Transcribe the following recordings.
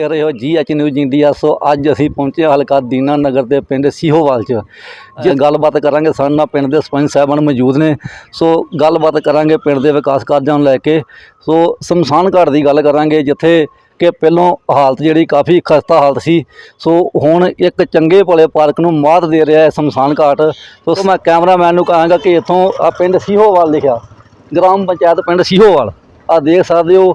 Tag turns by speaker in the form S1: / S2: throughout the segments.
S1: ਵੇਖ ਰਹੇ ਹੋ ਜੀ ਐਚ ਨਿਊਜ਼ ਇੰਡੀਆ। ਸੋ ਅੱਜ ਅਸੀਂ ਪਹੁੰਚੇ ਹਲਕਾ ਦੀਨਾ ਨਗਰ ਦੇ ਪਿੰਡ ਸੀਹੋਵਾਲ 'ਚ। ਜੇ ਗੱਲਬਾਤ ਕਰਾਂਗੇ ਸਾਡੇ ਨਾਲ ਪਿੰਡ ਦੇ ਸਰਪੰਚ ਸਾਹਿਬਾਨ ਮੌਜੂਦ ਨੇ। ਸੋ ਗੱਲਬਾਤ ਕਰਾਂਗੇ ਪਿੰਡ ਦੇ ਵਿਕਾਸ ਕਾਰਜਾਂ ਨੂੰ ਲੈ ਕੇ। ਸੋ ਸ਼ਮਸ਼ਾਨ ਘਾਟ ਦੀ ਗੱਲ ਕਰਾਂਗੇ ਜਿੱਥੇ ਕਿ ਪਹਿਲੋਂ ਹਾਲਤ ਜਿਹੜੀ ਕਾਫੀ ਖਸਤਾ ਹਾਲਤ ਸੀ। ਸੋ ਹੁਣ ਇੱਕ ਚੰਗੇ ਭਲੇ ਪਾਰਕ ਨੂੰ ਮਾਤ ਦੇ ਰਿਹਾ ਹੈ ਸ਼ਮਸ਼ਾਨ ਘਾਟ। ਸੋ ਮੈਂ ਕੈਮਰਾਮੈਨ ਨੂੰ ਕਹਾਂਗਾ ਕਿ ਇੱਥੋਂ ਆ ਪਿੰਡ ਸੀਹੋਵਾਲ ਲਿਖਿਆ ਗ੍ਰਾਮ ਪੰਚਾਇਤ ਪਿੰਡ ਸੀਹੋਵਾਲ। ਆ ਦੇਖ ਸਕਦੇ ਹੋ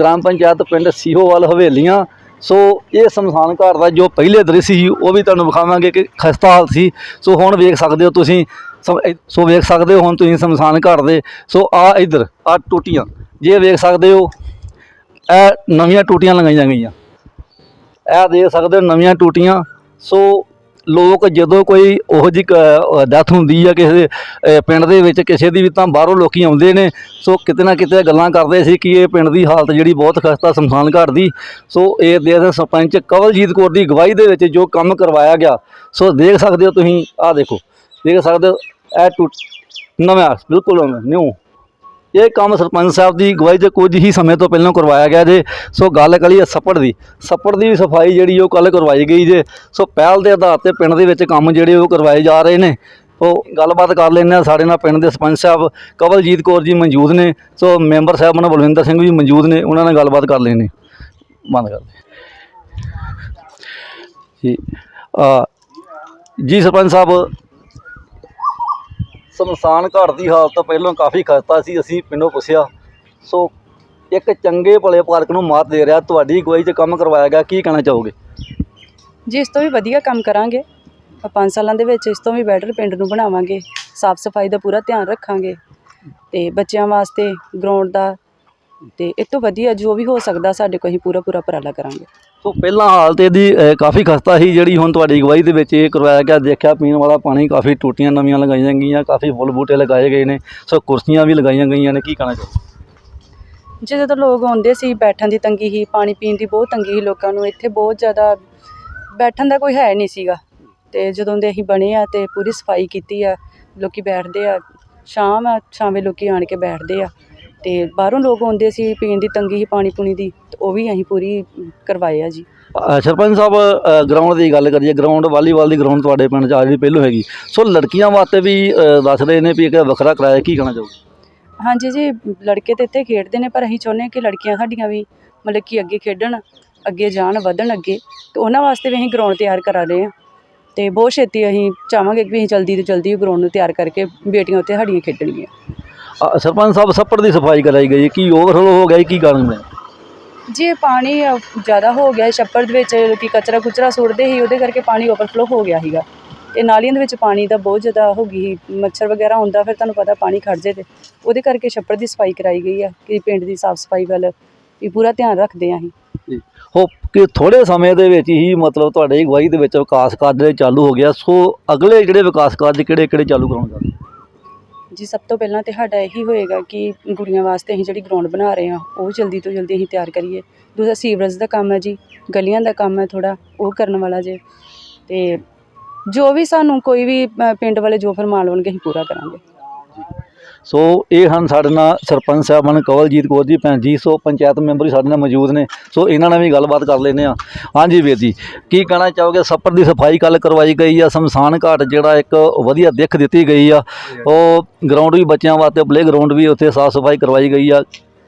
S1: ਗ੍ਰਾਮ ਪੰਚਾਇਤ ਪਿੰਡ ਸੀਹੋਵਾਲ ਹਵੇਲੀਆਂ। ਸੋ ਇਹ ਸ਼ਮਸ਼ਾਨ ਘਾਟ ਦਾ ਜੋ ਪਹਿਲੇ ਦ੍ਰਿਸ਼ ਸੀ, ਉਹ ਵੀ ਤੁਹਾਨੂੰ ਵਿਖਾਵਾਂਗੇ ਕਿ ਖਸਤਾ ਹਾਲਤ ਸੀ। ਸੋ ਹੁਣ ਵੇਖ ਸਕਦੇ ਹੋ ਤੁਸੀਂ ਸੋ ਸੋ ਵੇਖ ਸਕਦੇ ਹੋ ਹੁਣ ਤੁਸੀਂ ਸ਼ਮਸ਼ਾਨ ਘਾਟ ਦੇ। ਸੋ ਆ ਇਧਰ, ਆ ਟੂਟੀਆਂ, ਜੇ ਵੇਖ ਸਕਦੇ ਹੋ, ਇਹ ਨਵੀਆਂ ਟੂਟੀਆਂ ਲਗਾਈਆਂ ਗਈਆਂ। ਇਹ ਦੇਖ ਸਕਦੇ ਹੋ ਨਵੀਆਂ ਟੂਟੀਆਂ। ਸੋ ਲੋਕ ਜਦੋਂ ਕੋਈ ਉਹੋ ਜਿਹੀ ਡੈਥ ਹੁੰਦੀ ਆ ਕਿਸੇ ਦੇ, ਪਿੰਡ ਦੇ ਵਿੱਚ ਕਿਸੇ ਦੀ ਵੀ ਤਾਂ ਬਾਹਰੋਂ ਲੋਕੀ ਆਉਂਦੇ ਨੇ ਸੋ ਕਿਤੇ ਨਾ ਕਿਤੇ ਗੱਲਾਂ ਕਰਦੇ ਸੀ ਕਿ ਇਹ ਪਿੰਡ ਦੀ ਹਾਲਤ ਜਿਹੜੀ ਬਹੁਤ ਖਸਤਾ ਸ਼ਮਸ਼ਾਨ ਘਾਟ ਦੀ। ਸੋ ਇਹ ਦੇ ਦੇ ਸਰਪੰਚ ਕਵਲਜੀਤ ਕੌਰ ਦੀ ਅਗਵਾਈ ਦੇ ਵਿੱਚ ਜੋ ਕੰਮ ਕਰਵਾਇਆ ਗਿਆ ਸੋ ਦੇਖ ਸਕਦੇ ਹੋ ਤੁਸੀਂ ਆਹ ਦੇਖੋ ਦੇਖ ਸਕਦੇ ਹੋ ਇਹ ਟੁੱਟ ਨਵਾਂ ਬਿਲਕੁਲ ਨਿਊ ਇਹ ਕੰਮ ਸਰਪੰਚ ਸਾਹਿਬ ਦੀ ਅਗਵਾਈ 'ਚ ਕੁਝ ਹੀ ਸਮੇਂ ਤੋਂ ਪਹਿਲਾਂ ਕਰਵਾਇਆ ਗਿਆ ਜੇ। ਸੋ ਗੱਲ ਕਰੀਏ ਸੱਪੜ ਦੀ। ਸੱਪੜ ਦੀ ਵੀ ਸਫ਼ਾਈ ਜਿਹੜੀ ਉਹ ਕੱਲ ਕਰਵਾਈ ਗਈ ਜੇ। ਸੋ ਪਹਿਲ ਦੇ ਆਧਾਰ ਤੇ ਪਿੰਡ ਦੇ ਵਿੱਚ ਕੰਮ ਜਿਹੜੇ ਉਹ ਕਰਵਾਏ ਜਾ ਰਹੇ ਨੇ। ਉਹ ਗੱਲਬਾਤ ਕਰ ਲੈਂਦੇ ਆ ਸਾਡੇ ਨਾਲ ਪਿੰਡ ਦੇ ਸਰਪੰਚ ਸਾਹਿਬ ਕਵਲਜੀਤ ਕੌਰ ਜੀ ਮੌਜੂਦ ਨੇ। ਸੋ ਮੈਂਬਰ ਸਾਹਿਬ ਉਹਨਾਂ ਬਲਵਿੰਦਰ ਸਿੰਘ ਵੀ ਮੌਜੂਦ ਨੇ। ਉਹਨਾਂ ਨਾਲ ਗੱਲਬਾਤ ਕਰ ਲੈਂਦੇ ਬੰਦ ਕਰ ਦੇ ਜੀ। ਜੀ ਸਰਪੰਚ ਸਾਹਿਬ ਸ਼ਮਸ਼ਾਨ ਘਾਟ ਦੀ ਹਾਲਤ ਪਹਿਲਾਂ ਕਾਫੀ ਖਸਤਾ ਸੀ, ਅਸੀਂ ਪਿੰਡੋਂ ਪੁੱਛਿਆ। ਸੋ ਇੱਕ ਚੰਗੇ ਭਲੇ ਪਾਰਕ ਨੂੰ ਮਾਤ ਦੇ ਰਿਹਾ, ਤੁਹਾਡੀ ਅਗਵਾਈ 'ਚ ਕੰਮ ਕਰਵਾਇਆ ਗਿਆ, ਕੀ ਕਹਿਣਾ ਚਾਹੋਗੇ?
S2: ਜੀ, ਇਸ ਤੋਂ ਵੀ ਵਧੀਆ ਕੰਮ ਕਰਾਂਗੇ। ਆਪਾਂ ਪੰਜ ਸਾਲਾਂ ਦੇ ਵਿੱਚ ਇਸ ਤੋਂ ਵੀ ਬੈਟਰ ਪਿੰਡ ਨੂੰ ਬਣਾਵਾਂਗੇ। ਸਾਫ਼ ਸਫ਼ਾਈ ਦਾ ਪੂਰਾ ਧਿਆਨ ਰੱਖਾਂਗੇ ਤੇ ਬੱਚਿਆਂ ਵਾਸਤੇ ਗਰਾਊਂਡ ਦਾ ਤੇ ਇਹ ਤੋਂ ਵਧੀਆ ਜੋ ਵੀ ਹੋ ਸਕਦਾ ਸਾਡੇ ਕੋਲ ਅਸੀਂ ਪੂਰਾ ਪੂਰਾ ਉਪਰਾਲਾ ਕਰਾਂਗੇ।
S1: ਸੋ ਪਹਿਲਾਂ ਹਾਲਤ ਇਹਦੀ ਕਾਫੀ ਖਸਤਾ ਸੀ ਜਿਹੜੀ ਹੁਣ ਤੁਹਾਡੀ ਅਗਵਾਈ ਦੇ ਵਿੱਚ ਇਹ ਕਰਵਾਇਆ ਗਿਆ। ਦੇਖਿਆ ਪੀਣ ਵਾਲਾ ਪਾਣੀ ਕਾਫੀ ਟੂਟੀਆਂ ਨਵੀਆਂ ਲਗਾਈਆਂ ਗਈਆਂ ਕਾਫੀ ਫੁੱਲ ਬੂਟੇ ਲਗਾਏ ਗਏ ਨੇ। ਸੋ ਕੁਰਸੀਆਂ ਵੀ ਲਗਾਈਆਂ ਗਈਆਂ ਨੇ ਕੀ ਕਹਿਣਾ ਚਾਹੋਗੇ?
S2: ਜੇ ਜਦੋਂ ਲੋਕ ਆਉਂਦੇ ਸੀ ਬੈਠਣ ਦੀ ਤੰਗੀ ਸੀ ਪਾਣੀ ਪੀਣ ਦੀ ਬਹੁਤ ਤੰਗੀ ਸੀ ਲੋਕਾਂ ਨੂੰ ਇੱਥੇ ਬਹੁਤ ਜ਼ਿਆਦਾ ਬੈਠਣ ਦਾ ਕੋਈ ਹੈ ਨਹੀਂ ਸੀਗਾ। ਤੇ ਜਦੋਂ ਦੇ ਅਸੀਂ ਬਣੇ ਆ ਤੇ ਪੂਰੀ ਸਫ਼ਾਈ ਕੀਤੀ ਆ ਲੋਕੀ ਬੈਠਦੇ ਆ ਸ਼ਾਮ ਆ ਸ਼ਾਮੇ ਲੋਕੀ ਆਣ ਕੇ ਬੈਠਦੇ ਆ। ਤੇ ਬਾਹਰੋਂ ਲੋਕ ਆਉਂਦੇ ਸੀ ਪੀਣ ਦੀ ਤੰਗੀ ਸੀ ਪਾਣੀ ਪੂਣੀ ਦੀ ਤੇ ਉਹ ਵੀ ਅਸੀਂ ਪੂਰੀ ਕਰਵਾਏ ਆ ਜੀ।
S1: ਅ, ਸਰਪੰਚ ਸਾਹਿਬ ਗਰਾਊਂਡ ਦੀ ਗੱਲ ਕਰੀਏ ਗਰਾਊਂਡ ਵਾਲੀਬਾਲ ਦੀ ਗਰਾਊਂਡ ਤੁਹਾਡੇ ਪਿੰਡ 'ਚ ਆ ਜਿਹੜੀ ਪਹਿਲੋਂ ਹੈਗੀ। ਸੋ ਲੜਕੀਆਂ ਵਾਸਤੇ ਵੀ ਅ, ਦੱਸ ਰਹੇ ਨੇ ਵੀ ਇੱਕ ਵੱਖਰਾ ਕਿਰਾਇਆ ਕੀ ਕਹਿਣਾ ਚਾਹੋਗੇ?
S2: ਹਾਂਜੀ ਜੀ ਲੜਕੇ ਤੇ ਇੱਥੇ ਖੇਡਦੇ ਨੇ ਪਰ ਅਸੀਂ ਚਾਹੁੰਦੇ ਹਾਂ ਕਿ ਲੜਕੀਆਂ ਸਾਡੀਆਂ ਵੀ ਮਤਲਬ ਕਿ ਅੱਗੇ ਖੇਡਣ ਅੱਗੇ ਜਾਣ ਵਧਣ ਅੱਗੇ। ਤੇ ਉਹਨਾਂ ਵਾਸਤੇ ਵੀ ਅਸੀਂ ਗਰਾਊਂਡ ਤਿਆਰ ਕਰਾ ਰਹੇ ਹਾਂ। ਤੇ ਬਹੁਤ ਛੇਤੀ ਅਸੀਂ ਚਾਹਾਂਗੇ ਕਿ ਅਸੀਂ ਜਲਦੀ ਤੋਂ ਜਲਦੀ ਗਰਾਊਂਡ ਨੂੰ ਤਿਆਰ ਕਰਕੇ ਬੇਟੀਆਂ ਉੱਥੇ ਸਾਡੀਆਂ ਖੇਡਣਗੀਆਂ।
S1: ਅ, ਸਰਪੰਚ ਸਾਹਿਬ ਸੱਪੜ ਦੀ ਸਫ਼ਾਈ ਕਰਾਈ ਗਈ ਕੀ ਓਵਰਫਲੋ ਹੋ ਗਿਆ ਜੀ? ਕੀ ਕਾਰਨ ਬਣਿਆ?
S2: ਜੇ ਪਾਣੀ ਅ, ਜ਼ਿਆਦਾ ਹੋ ਗਿਆ ਛੱਪੜ ਦੇ ਵਿੱਚ ਲੋਕੀ ਕਚਰਾ ਕੁਚਰਾ ਸੁੱਟਦੇ ਸੀ ਉਹਦੇ ਕਰਕੇ ਪਾਣੀ ਓਵਰਫਲੋ ਹੋ ਗਿਆ ਸੀਗਾ। ਤੇ ਨਾਲੀਆਂ ਦੇ ਵਿੱਚ ਪਾਣੀ ਦਾ ਬਹੁਤ ਜ਼ਿਆਦਾ ਹੋ ਗਈ ਸੀ। ਮੱਛਰ ਵਗੈਰਾ ਹੁੰਦਾ ਫਿਰ ਤੁਹਾਨੂੰ ਪਤਾ ਪਾਣੀ ਖੜ ਜੇ ਤੇ। ਉਹਦੇ ਕਰਕੇ ਛੱਪੜ ਦੀ ਸਫ਼ਾਈ ਕਰਾਈ ਗਈ ਆ ਕਿ ਪਿੰਡ ਦੀ ਸਾਫ਼ ਸਫ਼ਾਈ ਵੱਲ ਵੀ ਪੂਰਾ ਧਿਆਨ ਰੱਖਦੇ ਹਾਂ ਅਸੀਂ।
S1: ਹੋ ਕਿ ਥੋੜੇ ਸਮੇਂ ਦੇ ਵਿੱਚ ਹੀ ਮਤਲਬ ਤੁਹਾਡੇ ਅਗਵਾਈ ਦੇ ਵਿੱਚ ਵਿਕਾਸ ਕਾਰਜ ਜਿਹੜੇ ਚਾਲੂ ਹੋ ਗਿਆ ਸੋ ਅਗਲੇ ਜਿਹੜੇ ਵਿਕਾਸ ਕਾਰਜ ਕਿਹੜੇ ਕਿਹੜੇ ਚਾਲੂ ਕਰਾਉਣ ਜਾ ਰਹੇ?
S2: ਜੀ, ਸਭ ਤੋਂ ਪਹਿਲਾਂ ਤਾਂ ਸਾਡਾ ਇਹੀ ਹੋਏਗਾ ਕਿ ਕੁੜੀਆਂ ਵਾਸਤੇ ਅਸੀਂ ਜਿਹੜੀ ਗਰਾਊਂਡ ਬਣਾ ਰਹੇ ਹਾਂ, ਉਹ ਜਲਦੀ ਤੋਂ ਜਲਦੀ ਅਸੀਂ ਤਿਆਰ ਕਰੀਏ। ਦੂਸਰਾ, ਸੀਵਰੇਜ ਦਾ ਕੰਮ ਹੈ ਜੀ, ਗਲੀਆਂ ਦਾ ਕੰਮ ਹੈ ਥੋੜ੍ਹਾ, ਉਹ ਕਰਨ ਵਾਲਾ ਜੇ। ਅਤੇ ਜੋ ਵੀ ਸਾਨੂੰ ਕੋਈ ਵੀ ਪਿੰਡ ਵਾਲੇ ਜੋ ਫਰਮਾਨ ਲਵਣਗੇ ਅਸੀਂ ਪੂਰਾ ਕਰਾਂਗੇ।
S1: ਸੋ ਇਹ ਹਨ ਸਾਡੇ ਨਾਲ ਸਰਪੰਚ ਸਾਹਿਬਾਨ ਕਵਲਜੀਤ ਕੌਰ ਜੀ, ਭੈਣ ਜੀ, ਸੋ ਪੰਚਾਇਤ ਮੈਂਬਰ ਵੀ ਸਾਡੇ ਨਾਲ ਮੌਜੂਦ ਨੇ। ਸੋ ਇਹਨਾਂ ਨਾਲ ਵੀ ਗੱਲਬਾਤ ਕਰ ਲੈਂਦੇ ਆ ਹਾਂਜੀ ਵੀਰ ਜੀ, ਕੀ ਕਹਿਣਾ ਚਾਹੋਗੇ? ਸੱਪੜ ਦੀ ਸਫ਼ਾਈ ਕੱਲ ਕਰਵਾਈ ਗਈ ਆ, ਸ਼ਮਸ਼ਾਨ ਘਾਟ ਜਿਹੜਾ ਇੱਕ ਵਧੀਆ ਦਿੱਖ ਦਿੱਤੀ ਗਈ ਆ। ਉਹ ਗਰਾਊਂਡ ਵੀ ਬੱਚਿਆਂ ਵਾਸਤੇ ਪਲੇ ਗਰਾਊਂਡ ਵੀ ਉੱਥੇ ਸਾਫ਼ ਸਫ਼ਾਈ ਕਰਵਾਈ ਗਈ ਆ।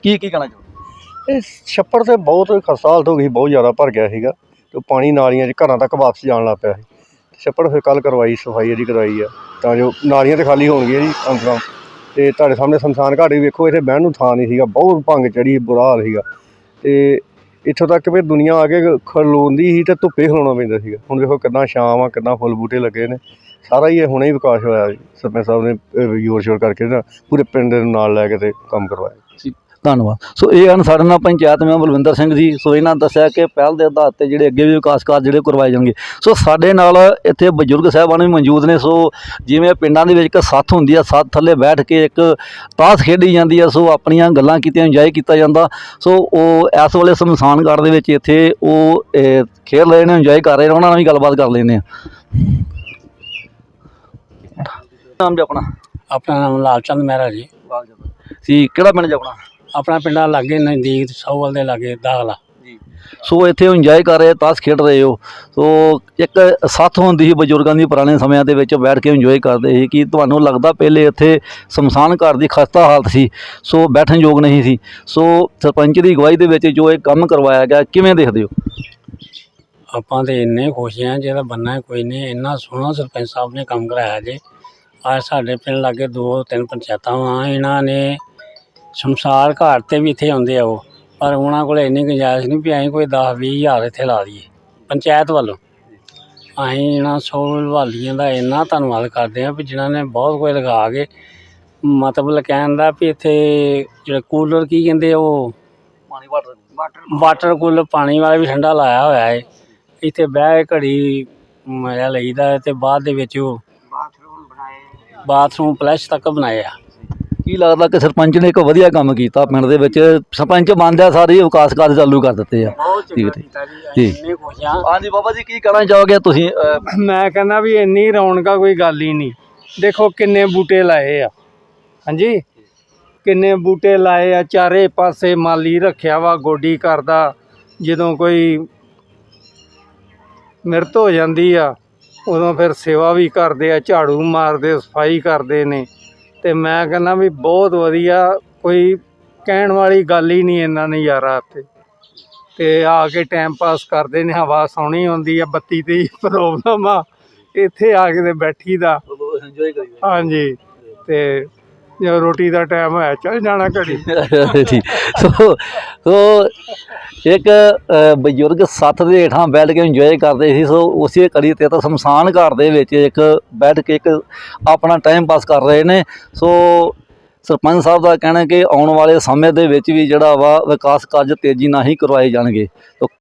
S1: ਕੀ ਕੀ ਕਹਿਣਾ ਚਾਹੋਗੇ?
S3: ਇਹ ਛੱਪੜ ਤੇ ਬਹੁਤ ਖਸਤਾ ਹਾਲਤ ਹੋ ਗਈ, ਬਹੁਤ ਜ਼ਿਆਦਾ ਭਰ ਗਿਆ ਸੀਗਾ। ਤੇ ਪਾਣੀ ਨਾਲੀਆਂ 'ਚ ਘਰਾਂ ਤੱਕ ਵਾਪਸ ਜਾਣ ਲੱਗ ਪਿਆ ਸੀ। ਛੱਪੜ ਫਿਰ ਕੱਲ ਕਰਵਾਈ, ਸਫ਼ਾਈ ਇਹਦੀ ਕਰਵਾਈ ਆ। ਤਾਂ ਜੋ ਨਾਲੀਆਂ ਤੇ ਖਾਲੀ ਹੋਣਗੀਆਂ ਜੀ, ਅੰਦਰੋਂ। ਤੇ ਤੁਹਾਡੇ ਸਾਹਮਣੇ ਸ਼ਮਸ਼ਾਨ ਘਾਟ ਵੀ ਵੇਖੋ, ਇੱਥੇ ਬਹਿਣ ਨੂੰ ਥਾਂ ਨਹੀਂ ਸੀਗਾ, ਬਹੁਤ ਭੰਗ ਚੜੀ ਬੁਰਾ ਹਾਲ ਸੀਗਾ। ਤੇ ਇੱਥੋਂ ਤੱਕ ਵੀ ਦੁਨੀਆ ਆ ਕੇ ਖਲੋਂਦੀ ਸੀ ਤੇ ਧੁੱਪੇ ਖਲੋਣਾ ਪੈਂਦਾ ਸੀਗਾ। ਹੁਣ ਵੇਖੋ ਕਿੰਨਾ ਸ਼ਾਮ ਆ ਕਿੰਨਾ ਫੁੱਲ ਬੂਟੇ ਲੱਗੇ ਨੇ। ਸਾਰਾ ਹੀ ਇਹ ਹੁਣੇ ਹੀ ਵਿਕਾਸ ਹੋਇਆ। ਜੀ ਸਰਪੰਚ ਸਾਹਿਬ ਨੇ ਜ਼ੋਰ ਸ਼ੋਰ ਕਰਕੇ ਨਾ ਪੂਰੇ ਪਿੰਡ ਦੇ ਨਾਲ ਲੈ ਕੇ ਤੇ ਕੰਮ ਕਰਵਾਇਆ।
S1: ਧੰਨਵਾਦ। ਸੋ ਇਹ ਹਨ ਸਾਡੇ ਨਾਲ ਪੰਚਾਇਤ ਮੈਂਬਰ ਬਲਵਿੰਦਰ ਸਿੰਘ ਜੀ। ਸੋ ਇਹਨਾਂ ਦੱਸਿਆ ਕਿ ਪਹਿਲ ਦੇ ਆਧਾਰ ਤੇ ਜਿਹੜੇ ਅੱਗੇ ਵੀ ਵਿਕਾਸ ਕਾਰਜ ਜਿਹੜੇ ਕਰਵਾਏ ਜਾਣਗੇ। ਸੋ ਸਾਡੇ ਨਾਲ ਇੱਥੇ ਬਜ਼ੁਰਗ ਸਾਹਿਬਾਨ ਵੀ ਮੌਜੂਦ ਨੇ। ਸੋ ਜਿਵੇਂ ਪਿੰਡਾਂ ਦੇ ਵਿੱਚ ਇੱਕ ਸੱਥ ਹੁੰਦੀ ਆ ਸੱਥ ਥੱਲੇ ਬੈਠ ਕੇ ਇੱਕ ਤਾਸ਼ ਖੇਡੀ ਜਾਂਦੀ ਆ। ਸੋ ਆਪਣੀਆਂ ਗੱਲਾਂ ਕੀਤੀਆਂ ਇੰਜੋਏ ਕੀਤਾ ਜਾਂਦਾ। ਸੋ ਉਹ ਇਸ ਵੇਲੇ ਸ਼ਮਸ਼ਾਨ ਘਾਟ ਦੇ ਵਿੱਚ ਇੱਥੇ ਉਹ ਖੇਡ ਰਹੇ ਨੇ ਇੰਜੋਏ ਕਰ ਰਹੇ ਨੇ। ਉਹਨਾਂ ਨਾਲ ਵੀ ਗੱਲਬਾਤ ਕਰ ਲੈਂਦੇ ਆ। ਨਾਮ ਜੀ ਆਪਣਾ?
S4: ਆਪਣਾ ਨਾਮ ਲਾਲਚੰਦ ਮਹਿਰਾ ਜੀ।
S1: ਸੀ ਕਿਹੜਾ ਪਿੰਡ ਜੀ ਆਪਣਾ?
S4: ਆਪਣਾ ਪਿੰਡਾਂ ਲਾਗੇ ਨਜ਼ਦੀਕ ਸੌਵਲ ਦੇ ਲਾਗੇ ਦਾਖਲਾ।
S1: ਜੀ। ਸੋ ਇੱਥੇ ਇੰਜੋਏ ਕਰ ਰਹੇ ਤਾਸ਼ ਖੇਡ ਰਹੇ ਹੋ ਸੋ ਇੱਕ ਸਾਥ ਹੁੰਦੀ ਸੀ ਬਜ਼ੁਰਗਾਂ ਦੀ ਪੁਰਾਣੇ ਸਮਿਆਂ ਦੇ ਵਿੱਚ ਬੈਠ ਕੇ ਇੰਜੋਏ ਕਰਦੇ ਸੀ ਕਿ ਤੁਹਾਨੂੰ ਲੱਗਦਾ ਪਹਿਲੇ ਇੱਥੇ ਸ਼ਮਸ਼ਾਨ ਘਾਟ ਦੀ ਖਸਤਾ ਹਾਲਤ ਸੀ ਸੋ ਬੈਠਣ ਯੋਗ ਨਹੀਂ ਸੀ। ਸੋ ਸਰਪੰਚ ਦੀ ਅਗਵਾਈ ਦੇ ਵਿੱਚ ਜੋ ਇਹ ਕੰਮ ਕਰਵਾਇਆ ਗਿਆ ਕਿਵੇਂ ਦੇਖਦੇ ਹੋ?
S4: ਆਪਾਂ ਤੇ ਇੰਨੇ ਖੁਸ਼ ਹਾਂ ਜਿਹਦਾ ਬੰਨਾ ਕੋਈ ਨਹੀਂ ਇੰਨਾ ਸੋਹਣਾ ਸਰਪੰਚ ਸਾਹਿਬ ਨੇ ਕੰਮ ਕਰਾਇਆ ਜੇ। ਅੱਜ ਸਾਡੇ ਪਿੰਡ ਲਾਗੇ ਦੋ ਤਿੰਨ ਪੰਚਾਇਤਾਂ ਵਾ ਇਹਨਾਂ ਨੇ ਸ਼ਮਸ਼ਾਰ ਘਾਟ ਤੇ ਵੀ ਇੱਥੇ ਆਉਂਦੇ ਆ ਉਹ। ਪਰ ਉਹਨਾਂ ਕੋਲ ਇੰਨੀ ਗੁੰਜਾਇਸ਼ ਨਹੀਂ ਵੀ ਅਸੀਂ ਕੋਈ 10 20 ਹਜ਼ਾਰ ਇੱਥੇ ਲਾ ਦਈਏ ਪੰਚਾਇਤ ਵੱਲੋਂ। ਅਸੀਂ ਇਹਨਾਂ ਸੋਲ ਵਾਲੀਆਂ ਦਾ ਇੰਨਾ ਧੰਨਵਾਦ ਕਰਦੇ ਹਾਂ ਵੀ ਜਿਨ੍ਹਾਂ ਨੇ ਬਹੁਤ ਕੁਝ ਲਗਾ ਕੇ ਮਤਲਬ ਕਹਿਣ ਦਾ ਵੀ ਇੱਥੇ ਜਿਹੜਾ ਕੂਲਰ ਕੀ ਕਹਿੰਦੇ ਉਹ
S1: ਪਾਣੀ ਵਾਟਰ
S4: ਵਾਟਰ ਕੂਲਰ। ਪਾਣੀ ਵਾਲਾ ਵੀ ਠੰਡਾ ਲਾਇਆ ਹੋਇਆ ਹੈ ਇੱਥੇ ਬਹਿ ਕੇ ਘੜੀ ਮਜ਼ਾ ਲਈਦਾ ਤੇ ਬਾਅਦ ਦੇ ਵਿੱਚ ਉਹ ਬਾਥਰੂਮ ਫਲੈਸ਼ ਤੱਕ ਬਣਾਏ ਆ।
S1: ਕੀ ਲੱਗਦਾ ਕਿ ਸਰਪੰਚ ਨੇ ਇੱਕ ਵਧੀਆ ਕੰਮ ਕੀਤਾ ਪਿੰਡ ਦੇ ਵਿੱਚ? ਸਰਪੰਚ ਬਣਦਿਆਂ ਸਾਰੇ ਵਿਕਾਸ ਕਾਰਜ ਚਾਲੂ ਕਰ ਦਿੱਤੇ ਆ। ਠੀਕ ਹੈ ਜੀ। ਹਾਂਜੀ ਬਾਬਾ ਜੀ ਕੀ ਕਹਿਣਾ ਚਾਹੋਗੇ ਤੁਸੀਂ? ਅਹ,
S5: ਮੈਂ ਕਹਿੰਦਾ ਵੀ ਇੰਨੀ ਰੌਣਕਾਂ ਕੋਈ ਗੱਲ ਹੀ ਨਹੀਂ। ਦੇਖੋ ਕਿੰਨੇ ਬੂਟੇ ਲਾਏ ਆ। ਹਾਂਜੀ? ਕਿੰਨੇ ਬੂਟੇ ਲਾਏ ਆ ਚਾਰੇ ਪਾਸੇ ਮਾਲੀ ਰੱਖਿਆ ਵਾ ਗੋਡੀ ਕਰਦਾ ਜਦੋਂ ਕੋਈ ਮਿਰਤ ਹੋ ਜਾਂਦੀ ਆ ਉਦੋਂ ਫਿਰ ਸੇਵਾ ਵੀ ਕਰਦੇ ਆ ਝਾੜੂ ਮਾਰਦੇ ਸਫ਼ਾਈ ਕਰਦੇ ਨੇ। ਤੇ ਮੈਂ ਕਹਿੰਦਾ ਵੀ ਬਹੁਤ ਵਧੀਆ ਕੋਈ ਕਹਿਣ ਵਾਲੀ ਗੱਲ ਹੀ ਨਹੀਂ ਇੰਨਾ ਨਜ਼ਾਰਾ ਇੱਥੇ ਤੇ ਆ ਕੇ ਟਾਈਮ ਪਾਸ ਕਰਦੇ ਨੇ ਹਵਾ ਸੋਹਣੀ ਹੁੰਦੀ ਆ ਬੱਤੀ ਦੀ ਪ੍ਰੋਬਲਮ ਆ। ਇੱਥੇ ਆ ਕੇ ਤੇ ਬੈਠੀ ਦਾ। ਹਾਂਜੀ ਤੇ ਜਦੋਂ ਰੋਟੀ ਦਾ ਟਾਈਮ ਹੋਇਆ ਚੱਲ ਜਾਣਾ ਘੜੀ।
S1: ਠੀਕ ਸੋ ਸੋ ਇੱਕ ਅ, ਬਜ਼ੁਰਗ ਸੱਥ ਦੇ ਹੇਠਾਂ ਬੈਠ ਕੇ ਇੰਜੋਏ ਕਰਦੇ ਸੀ ਸੋ ਉਸੇ ਕੜੀ ਤੇ ਤਾਂ ਸ਼ਮਸ਼ਾਨ ਘਾਟ ਦੇ ਵਿੱਚ ਇੱਕ ਬੈਠ ਕੇ ਇੱਕ ਆਪਣਾ ਟਾਈਮ ਪਾਸ ਕਰ ਰਹੇ ਨੇ। ਸੋ ਸਰਪੰਚ ਸਾਹਿਬ ਦਾ ਕਹਿਣਾ ਕਿ ਆਉਣ ਵਾਲੇ ਸਮੇਂ ਦੇ ਵਿੱਚ ਵੀ ਜਿਹੜਾ ਵਾ ਵਿਕਾਸ ਕਾਰਜ ਤੇਜ਼ੀ ਨਾਲ ਹੀ ਕਰਵਾਏ ਜਾਣਗੇ। ਤੋ